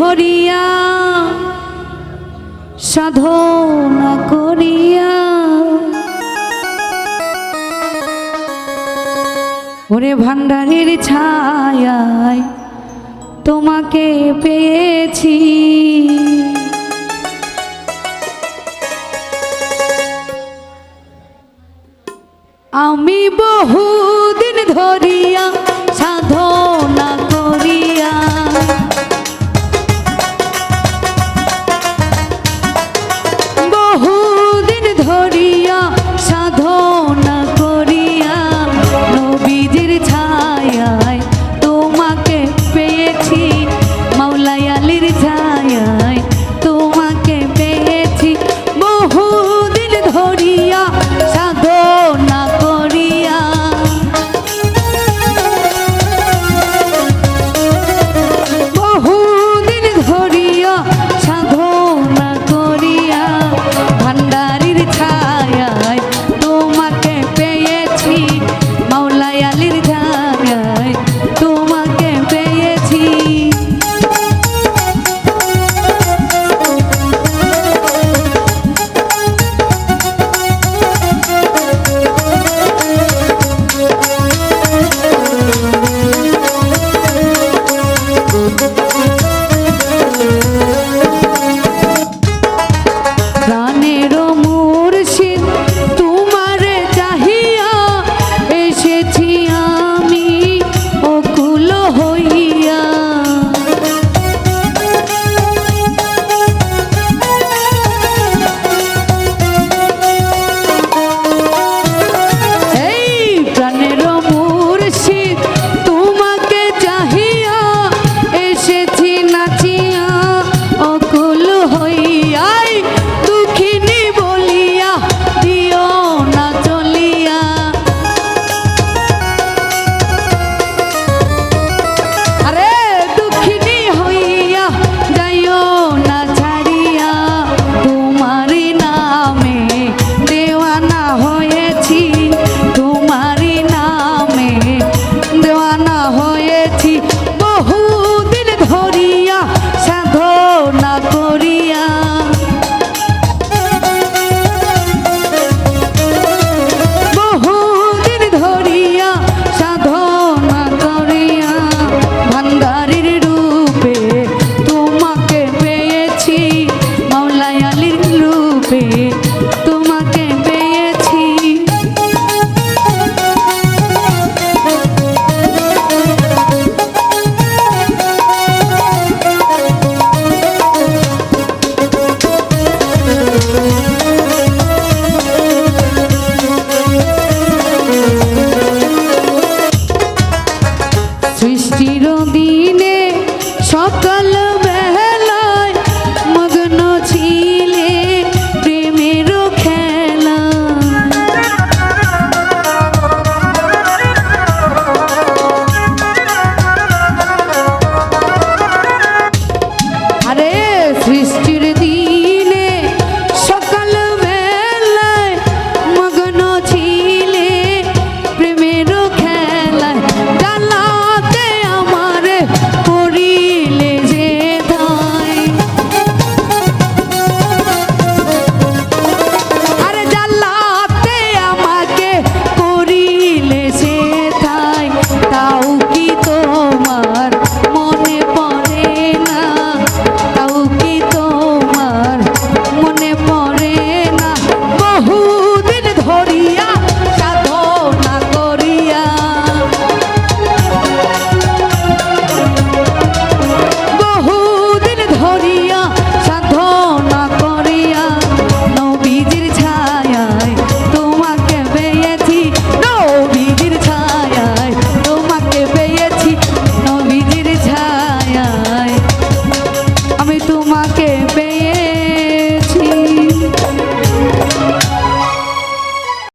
ধরিয়া সাধনা করিয়া। ওরে ভান্ডারের ছায়ায় তোমাকে পেয়েছি। আমি বহু